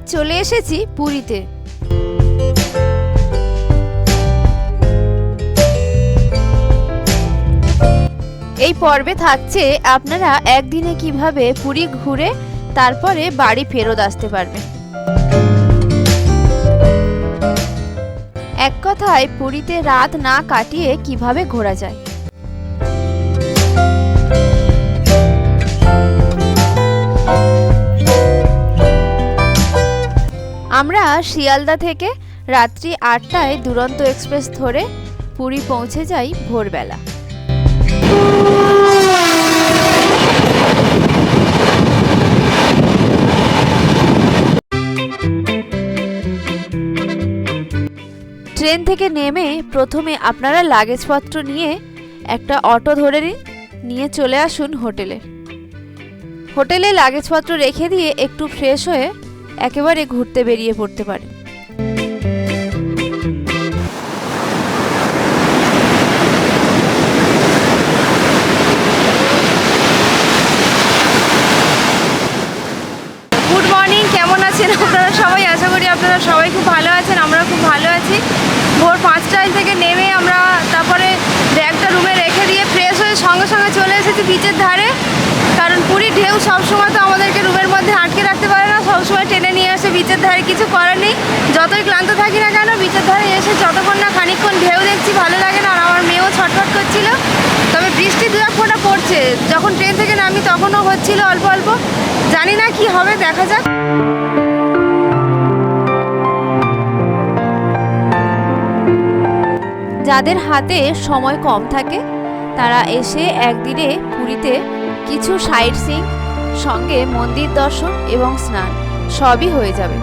আজ চলে এসেছি পুরীতে। এই পর্বে থাকছে আপনারা একদিনে কীভাবে পুরী ঘুরে তারপরে বাড়ি ফেরত আসতে পারবেন। এক কথায় পুরীতে রাত না কাটিয়ে কীভাবে ঘোরা যায়? আমরা শিয়ালদা থেকে রাত্রি আটটায় দুরন্ত এক্সপ্রেস ধরে পুরী পৌঁছে যাই ভোরবেলা। ট্রেন থেকে নেমে প্রথমে আপনারা লাগেজপত্র নিয়ে একটা অটো ধরে নিন, নিয়ে চলে আসুন হোটেলে। হোটেলে লাগেজপত্র রেখে দিয়ে একটু ফ্রেশ হয়ে একেবারে ঘুরতে বেরিয়ে পড়তে পারেন গুড মর্নিং কেমন আছেন আপনারা সবাই? আশা করি আপনারা সবাই খুব ভালো আছেন আমরা খুব ভালো আছি। ভোর পাঁচটায় থেকে নেমে আমরা তারপরে ব্যাগটা রুমে রেখে দিয়ে ফ্রেশ হয়ে সঙ্গে সঙ্গে চলে এসেছি বিচের ধারে। কারণ পুরী ঢেউ সবসময় তো আমাদেরকে রুমের মধ্যে আটকে রাখতে পারে না, সবসময় টেনে নিয়ে আসে বিচের ধারে কিছু করার নেই। যতই ক্লান্ত থাকি না কেন বিচের ধারে এসে যতক্ষণ না খানিকক্ষণ ঢেউ দেখছি, ভালো লাগে না। আর আমার মেয়েও ছটফট করছিল। তবে বৃষ্টি দু এক ফোঁটা পড়ছে। যখন ট্রেন থেকে নামি তখনও হচ্ছিল অল্প অল্প। জানি না কি হবে, দেখা যাক। যাদের হাতে সময় কম থাকে তারা এসে একদিনে পুরীতে কিছু সাইট সিং সঙ্গে মন্দির দর্শন এবং স্নান, সবই হয়ে যাবে।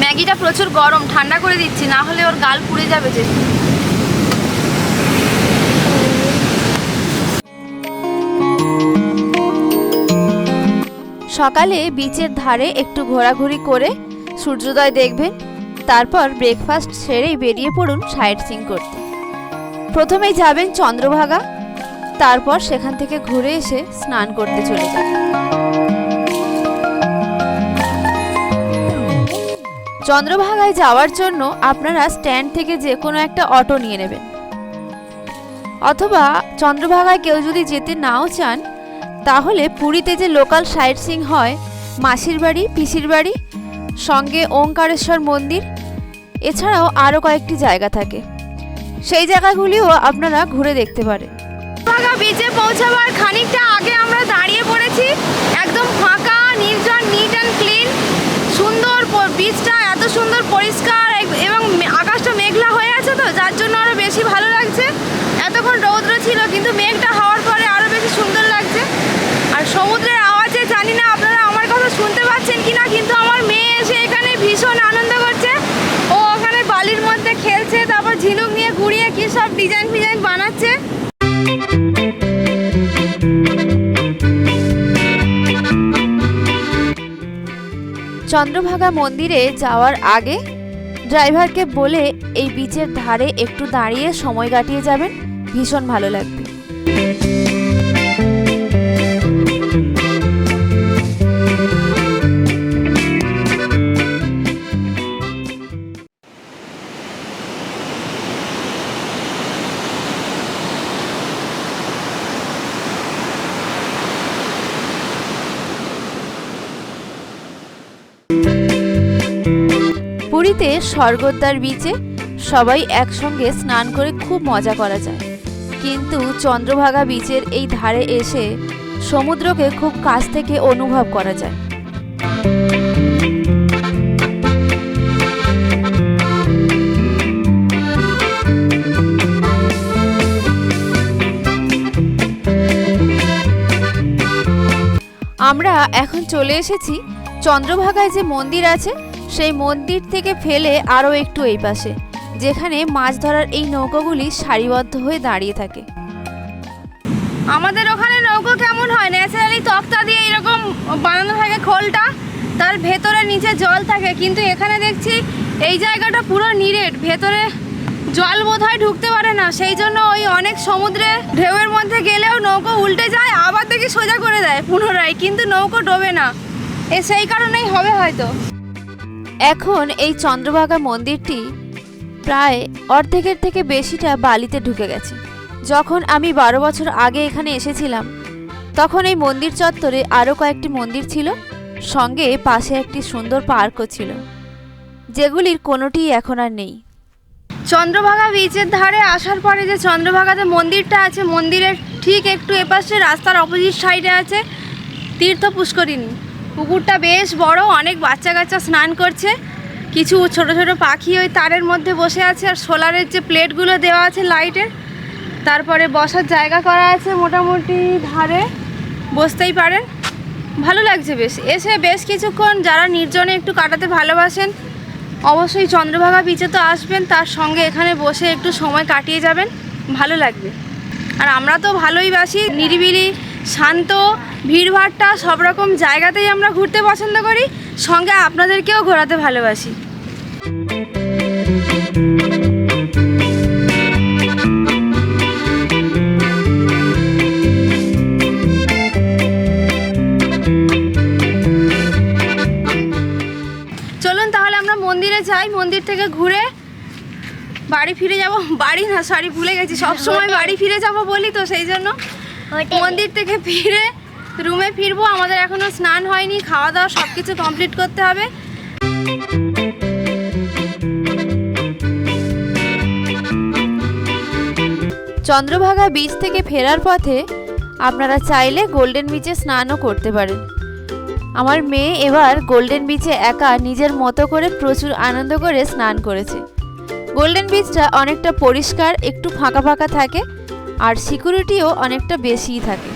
ম্যাগিটা প্রচুর গরম, ঠান্ডা করে দিচ্ছি, না হলে ওর গাল পুড়ে যাবে যে সকালে বিচের ধারে একটু ঘোরাঘুরি করে সূর্যোদয় দেখবেন, তারপর ব্রেকফাস্ট সেরেই বেরিয়ে পড়ুন সাইট সিং করতে। প্রথমেই যাবেন চন্দ্রভাগা, তারপর সেখান থেকে ঘুরে এসে স্নান করতে চলে যাবেন চন্দ্রভাগায় যাওয়ার জন্য আপনারা স্ট্যান্ড থেকে যে কোনো একটা অটো নিয়ে নেবেন। অথবা চন্দ্রভাগায় কেউ যদি যেতে নাও চান তাহলে পুরীতে যে লোকাল সাইট সিং হয়, মাসির বাড়ি, পিসির বাড়ি, সঙ্গে ওঙ্কারেশ্বর মন্দির, এছাড়াও আরও কয়েকটি জায়গা থাকে। সেই জায়গাগুলিও আপনারা ঘুরে দেখতে পারেন। চন্দ্রভাগা বিচে পৌঁছাবার খানিকটা আগে আমরা দাঁড়িয়ে পড়েছি। একদম ফাঁকা নির্জন নিট অ্যান্ড ক্লিন সুন্দর বীজটা এত সুন্দর, পরিষ্কার, এবং আকাশটা মেঘলা হয়ে আছে তো? যার জন্য আরও বেশি ভালো লাগছে। এতক্ষণ রৌদ্র ছিল, কিন্তু মেঘটা হওয়ার পরে আরও বেশি সুন্দর লাগছে। আর সমুদ্রের আওয়াজে জানি না আপনারা আমার কথা শুনতে পাচ্ছেন কি না কিন্তু আমার মেয়ে এসে এখানে ভীষণ আনন্দ করছে। ও ওখানে বালির মধ্যে খেলছে, তারপর ঝিনুক নিয়ে ঘুরিয়ে কি সব ডিজাইন ফিজাইন বানাচ্ছে। চন্দ্রভাগা মন্দিরে যাওয়ার আগে ড্রাইভারকে বলে এই বিচের ধারে একটু দাঁড়িয়ে সময় কাটিয়ে যাবেন। ভীষণ ভালো লাগবে। পুরীতে স্বর্গদ্বার বিচে সবাই একসঙ্গে স্নান করে খুব মজা করা যায়। কিন্তু চন্দ্রভাগা বিচের এই ধারে এসে সমুদ্রকে খুব কাছ থেকে অনুভব করা যায়। আমরা এখন চলে এসেছি চন্দ্রভাগায় যে মন্দির আছে সেই মন্দির থেকে ফেলে আরও একটু এই পাশে, যেখানে মাছ ধরার এই নৌকোগুলি সারিবদ্ধ হয়ে দাঁড়িয়ে থাকে। আমাদের ওখানে নৌকো কেমন হয়? ন্যাচারালি তক্তা দিয়ে এরকম বানানো থাকে খোলটা, তার ভেতরে নিচে জল থাকে, কিন্তু এখানে দেখছি এই জায়গাটা পুরো নিরেট, ভেতরে জল বোধহয় ঢুকতে পারে না, সেই জন্য ওই অনেক সমুদ্রে ঢেউয়ের মধ্যে গেলেও নৌকো উল্টে যায়, আবার দেখি সোজা করে দেয় পুনরায়, কিন্তু নৌকো ডোবে না। এ সেই কারণেই হবে হয়তো। এখন এই চন্দ্রভাগা মন্দিরটি প্রায় অর্ধেকের থেকে বেশিটা বালিতে ঢুকে গেছে। যখন আমি বারো বছর আগে এখানে এসেছিলাম, তখন এই মন্দির চত্বরে আরও কয়েকটি মন্দির ছিল, সঙ্গে পাশে একটি সুন্দর পার্কও ছিল, যেগুলির কোনোটিই এখন আর নেই। চন্দ্রভাগা বিচের ধারে আসার পরে যে চন্দ্রভাগাতে মন্দিরটা আছে, মন্দিরের ঠিক একটু এপাশে রাস্তার অপোজিট সাইডে আছে তীর্থ পুষ্করিণী। পুকুরটা বেশ বড়, অনেক বাচ্চা কাচ্চা স্নান করছে। কিছু ছোট ছোট পাখি ওই তারের মধ্যে বসে আছে আর সোলারের যে প্লেটগুলো দেওয়া আছে লাইটের, তারপরে বসার জায়গা করা আছে মোটামুটি ধারে, বসতেই পারেন। ভালো লাগছে বেশ। এসে বেশ কিছুক্ষণ যারা নির্জনে একটু কাটাতে ভালোবাসেন, অবশ্যই চন্দ্রভাগা বিচে তো আসবেন, তার সঙ্গে এখানে বসে একটু সময় কাটিয়ে যাবেন। ভালো লাগবে। আর আমরা তো ভালোই বাসি, নিরিবিলি, শান্ত ভিড়ভাট্টা সব রকম জায়গাতেই আমরা ঘুরতে পছন্দ করি সঙ্গে আপনাদেরকেও ঘোরাতে ভালোবাসি। চলুন তাহলে আমরা মন্দিরে যাই মন্দির থেকে ঘুরে বাড়ি ফিরে যাব। বাড়ি না সরি ভুলে গেছি। সব সময় বাড়ি ফিরে যাব বলি তো সেই জন্য মন্দির থেকে ফিরে রুমে ফিরবো, আমাদের এখনও স্নান হয়নি খাওয়া দাওয়া সব কিছু কমপ্লিট করতে হবে। চন্দ্রভাগা বিচ থেকে ফেরার পথে আপনারা চাইলে গোল্ডেন বিচে স্নানও করতে পারেন। আমার মেয়ে এবার গোল্ডেন বিচে একা নিজের মতো করে প্রচুর আনন্দ করে স্নান করেছে। গোল্ডেন বিচটা অনেকটা পরিষ্কার, একটু ফাঁকা ফাঁকা থাকে, আর সিকিউরিটিও অনেকটা বেশিই থাকে।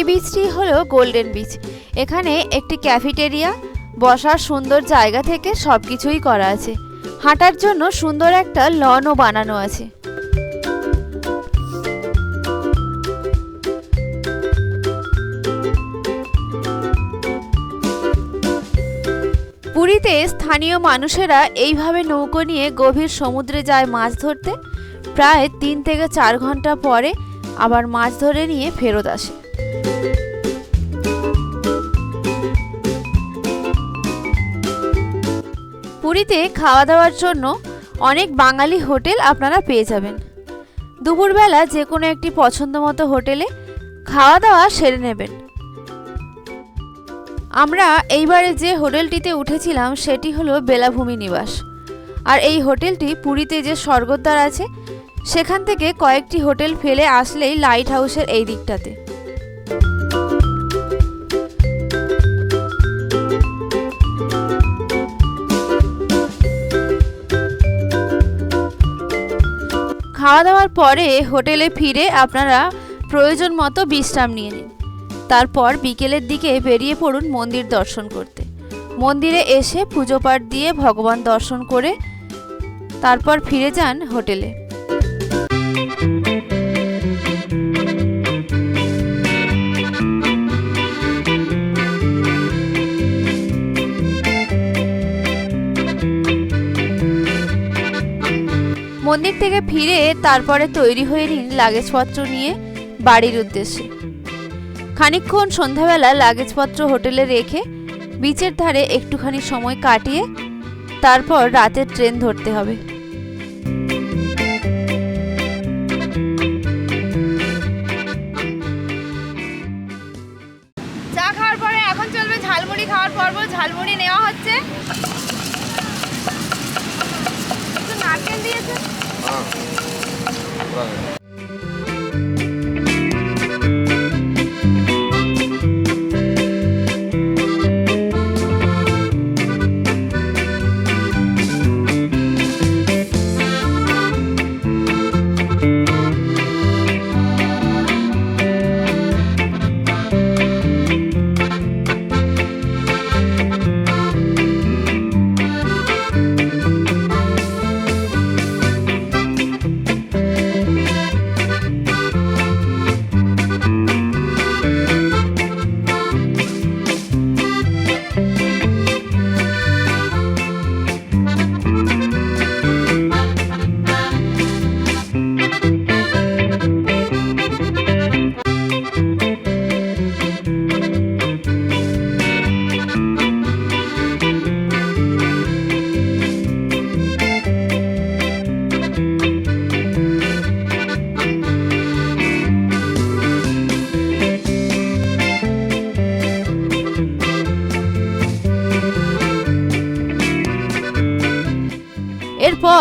এই বিচটি হলো গোল্ডেন বিচ। এখানে একটি ক্যাফেটেরিয়া, বসার সুন্দর জায়গা থেকে সব কিছুই করা আছে। হাঁটার জন্য সুন্দর একটা লনও বানানো আছে। পুরীতে স্থানীয় মানুষেরা এইভাবে নৌকো নিয়ে গভীর সমুদ্রে যায় মাছ ধরতে। প্রায় তিন থেকে চার ঘণ্টা পরে আবার মাছ ধরে নিয়ে ফেরত আসে। পুরীতে খাওয়া দাওয়ার জন্য অনেক বাঙালি হোটেল আপনারা পেয়ে যাবেন। দুপুরবেলা যে কোনো একটি পছন্দ মতো হোটেলে খাওয়া দাওয়া সেরে নেবেন। আমরা এইবারে যে হোটেলটিতে উঠেছিলাম সেটি হলো বেলাভূমি নিবাস। আর এই হোটেলটি পুরীতে যে স্বর্গদ্বার আছে, সেখান থেকে কয়েকটি হোটেল ফেলে আসলেই লাইট হাউসের এই দিকটাতে। খাওয়া দাওয়ার পরে হোটেলে ফিরে আপনারা প্রয়োজন মতো বিশ্রাম নিয়ে নিন। তারপর বিকেলের দিকে বেরিয়ে পড়ুন মন্দির দর্শন করতে। মন্দিরে এসে পুজো পাঠ দিয়ে ভগবান দর্শন করে তারপর ফিরে যান হোটেলে। মন্দির থেকে ফিরে তারপরে তৈরি হয়ে নিন লাগেজপত্র নিয়ে বাড়ির উদ্দেশ্যে। খানিক্ষণ সন্ধ্যাবেলা লাগেজপত্র হোটেলে রেখে বিচের ধারে একটুখানি সময় কাটিয়ে তারপর রাতের ট্রেন ধরতে হবে। 아, 불안해.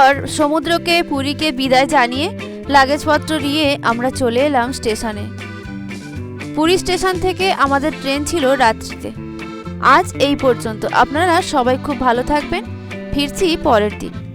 তারপর সমুদ্রকে, পুরীকে বিদায় জানিয়ে লাগেজপত্র নিয়ে আমরা চলে এলাম স্টেশনে। পুরী স্টেশন থেকে আমাদের ট্রেন ছিল রাত্রিতে। আজ এই পর্যন্ত। আপনারা সবাই খুব ভালো থাকবেন। ফিরছি পরের দিন।